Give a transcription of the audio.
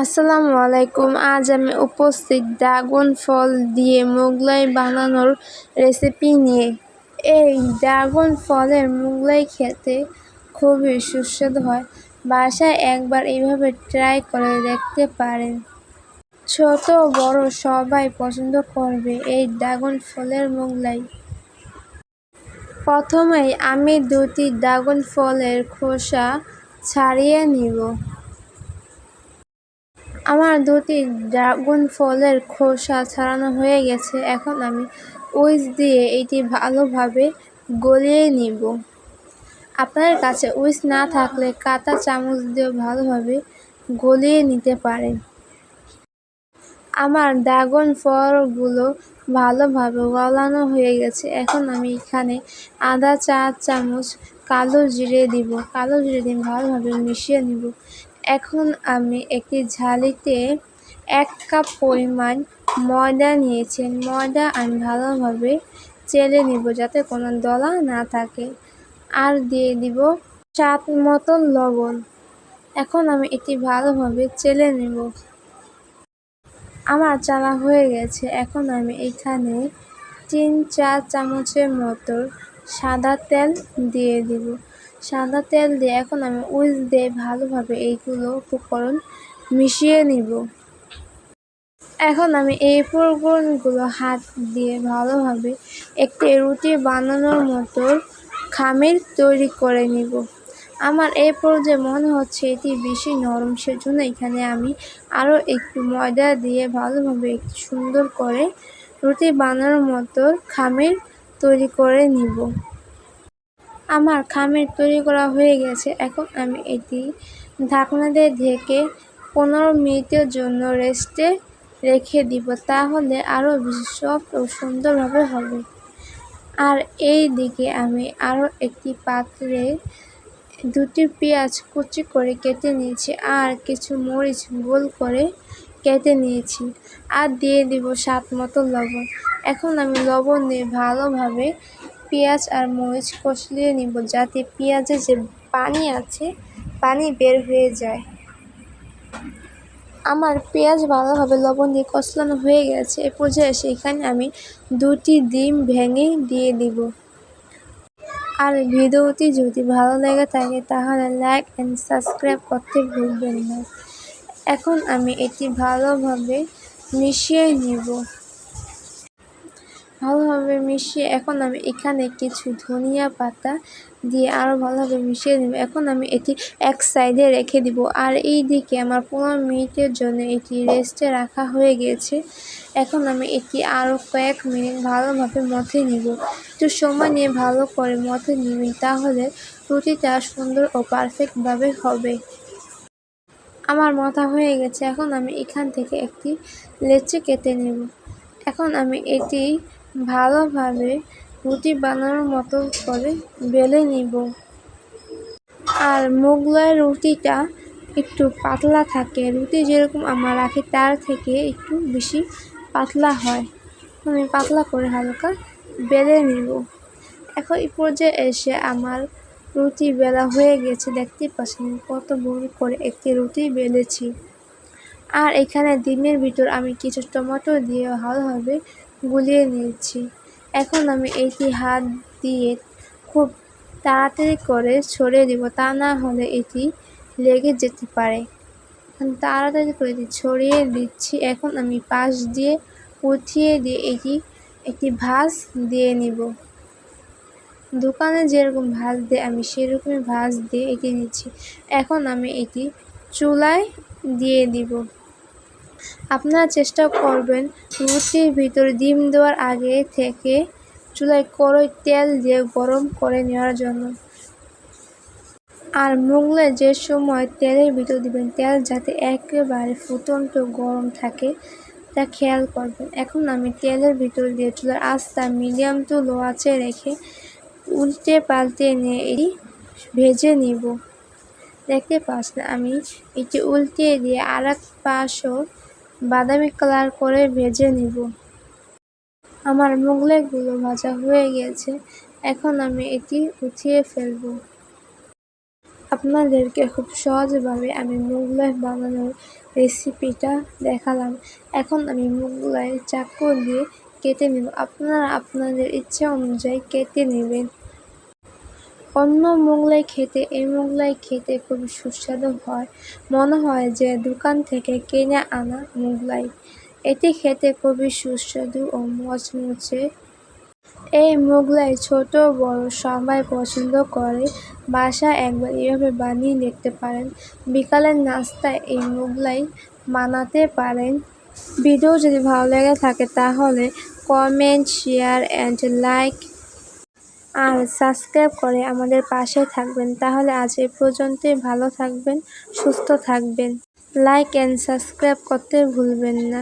আসসালামু আলাইকুম। আজ আমি উপস্থিত ড্রাগন ফল দিয়ে মোগলাই বানানোর রেসিপি নিয়ে। এই ড্রাগন ফলের মোগলাই খেতে খুবই সুস্বাদু হয়। বাসায় একবার এইভাবে ট্রাই করে দেখতে পারেন। ছোট, বড় সবাই পছন্দ করবে এই ড্রাগন ফলের মোগলাই। প্রথমেই আমি দুটি ড্রাগন ফলের খোসা ছাড়িয়ে নিব। আমার দুটি ড্রাগন ফলের খোসা ছাড়ানো হয়ে গেছে, এখন আমি উইচ দিয়ে এটি ভালোভাবে গলিয়ে নিব। আপনার কাছে উইচ না থাকলে কাঁটা চামচ দিয়েও ভালোভাবে গলিয়ে নিতে পারেন। আমার ড্রাগন ফলগুলো ভালোভাবে গলানো হয়ে গেছে, এখন আমি এখানে আদা চা চামচ কালো জিরে দিব। কালো জিরে দিয়ে ভালোভাবে মিশিয়ে নিব। এখন আমি একটি ঝালিতে এক কাপ পরিমাণ ময়দা নিয়েছি। ময়দা আমি ভালোভাবে চেলে নিব যাতে কোনো দলা না থাকে। আর দিয়ে দিব স্বাদ মতো লবণ। এখন আমি এটি ভালোভাবে চেলে নেব। আমার চালা হয়ে গেছে। এখন আমি এখানে তিন চার চামচের মতো সাদা তেল দিয়ে দিব। সাদা তেল দিয়ে এখন আমি উইল দিয়ে ভালোভাবে এইগুলো উপকরণ মিশিয়ে নিব। এখন আমি এই উপকরণগুলো হাত দিয়ে ভালোভাবে একটি রুটি বানানোর মতো খামির তৈরি করে নিব। আমার এই পর্যায়ে মনে হচ্ছে এটি বেশি নরম, সেজন্য এখানে আমি আরও একটু ময়দা দিয়ে ভালোভাবে একটু সুন্দর করে রুটি বানানোর মতো খামির তৈরি করে নিব। আমার খামির তৈরি করা হয়ে গেছে। এখন আমি এটি ঢাকনা দিয়ে ঢেকে পনেরো মিনিটের জন্য রেস্টে রেখে দিব, তাহলে আরও বেশি সফট ও সুন্দরভাবে হবে। আর এই দিকে আমি আরও একটি পাত্রে দুটি পেঁয়াজ কুচি করে কেটে নিয়েছি আর কিছু মরিচ গোল করে কেটে নিয়েছি আর দিয়ে দিব স্বাদ মতো লবণ। এখন আমি লবণ দিয়ে ভালোভাবে পেঁয়াজ আর মরিচ কষলিয়ে নিব, যাতে পেঁয়াজে যে পানি আছে, পানি বের হয়ে যায়। আমার পেঁয়াজ ভালোভাবে লবণ দিয়ে কষলানো হয়ে গেছে, এ পর্যায়ে এসে এখানে আমি দুটি ডিম ভেঙে দিয়ে দিব। আর ভিডিওটি যদি ভালো লেগে থাকে, তাহলে লাইক অ্যান্ড সাবস্ক্রাইব করতে ভুলবেন না। এখন আমি এটি ভালোভাবে মিশিয়ে নিব। ভালোভাবে মিশিয়ে এখন আমি এখানে কিছু ধনিয়া পাতা দিয়ে আরও ভালোভাবে মিশিয়ে নেব। এখন আমি এটি এক সাইডে রেখে দিব। আর এই দিকে আমার পনেরো মিনিটের জন্য এটি রেস্টে রাখা হয়ে গেছে। এখন আমি এটি আরও কয়েক মিনিট ভালোভাবে মথে নিব। একটু সময় নিয়ে ভালো করে মথে নিবি তাহলে রুটিটা সুন্দর ও পারফেক্টভাবে হবে। আমার মাথা হয়ে গেছে। এখন আমি এখান থেকে একটি লেচি কেটে নেব। এখন আমি এটি ভালোভাবে রুটি বানানোর মতো করে বেলে নিব। আর মোগলাই রুটিটা একটু পাতলা থাকে। রুটি যেরকম আমরা রাখি, তার থেকে একটু বেশি পাতলা হয়। আমি পাতলা করে হালকা বেলে নিব। এখন এই পর্যায়ে এসে আমার রুটি বেলা হয়ে গেছে। দেখতে পাচ্ছেন কত বড় করে একটি রুটি বেলেছি। আর এখানে ডিমের ভিতর আমি কিছু টমেটো দিয়ে ভালোভাবে গুলিয়ে নিয়েছি। এখন আমি এটি হাত দিয়ে খুব তাড়াতাড়ি করে ছড়িয়ে দিব, তা না হলে এটি লেগে যেতে পারে। তাড়াতাড়ি করে এটি ছড়িয়ে দিচ্ছি। এখন আমি পাশ দিয়ে উঠিয়ে দিয়ে এটি একটি ভাঁজ দিয়ে নিব। দোকানে যেরকম ভাঁজ দিয়ে, আমি সেরকমই ভাঁজ দিয়ে এটি নিচ্ছি। এখন আমি এটি চুলায় দিয়ে দিব। আপনারা চেষ্টা করবেন রুটির ভিতরে ডিম দেওয়ার আগে থেকে চুলায় কড়াই তেল দিয়ে গরম করে নেওয়ার জন্য। আর মুগলে যে সময় তেলের ভিতর দিবেন, তেল যাতে একেবারে ফুটন্ত গরম থাকে, তা খেয়াল করবেন। এখন আমি তেলের ভিতর দিয়ে চুলার আস্তা মিডিয়াম টু লো আছে রেখে উল্টে পাল্টে নিয়ে এটি ভেজে নিব। দেখতে পাচ্ছেন আমি। এটি উল্টিয়ে দিয়ে আর এক পাশও বাদামি কালার করে ভেজে নিব। আমার মোগলাইগুলো ভাজা হয়ে গেছে। এখন আমি এটি উঠিয়ে ফেলব। আপনাদেরকে খুব সহজভাবে আমি মোগলাই বানানোর রেসিপিটা দেখালাম। এখন আমি মোগলাই চাকু দিয়ে কেটে নেব। আপনারা আপনাদের ইচ্ছা অনুযায়ী কেটে নেবেন। অন্য মোগলাই খেতে, এই মোগলাই খেতে খুব সুস্বাদু হয়। মনে হয় যে দোকান থেকে কিনে আনা মোগলাই। এটি খেতে খুবই সুস্বাদু ও মচমচে এই মোগলাই ছোট, বড়, সবাই পছন্দ করে। বাসায় একবার এভাবে বানিয়ে দেখতে পারেন। বিকালের নাস্তায় এই মোগলাই বানাতে পারেন। ভিডিও যদি ভালো লেগে থাকে তাহলে কমেন্ট শেয়ার অ্যান্ড লাইক আর সাবস্ক্রাইব করে আমাদের পাশে থাকবেন। তাহলে আজ এ পর্যন্তই ভালো থাকবেন, সুস্থ থাকবেন। লাইক অ্যান্ড সাবস্ক্রাইব করতে ভুলবেন না।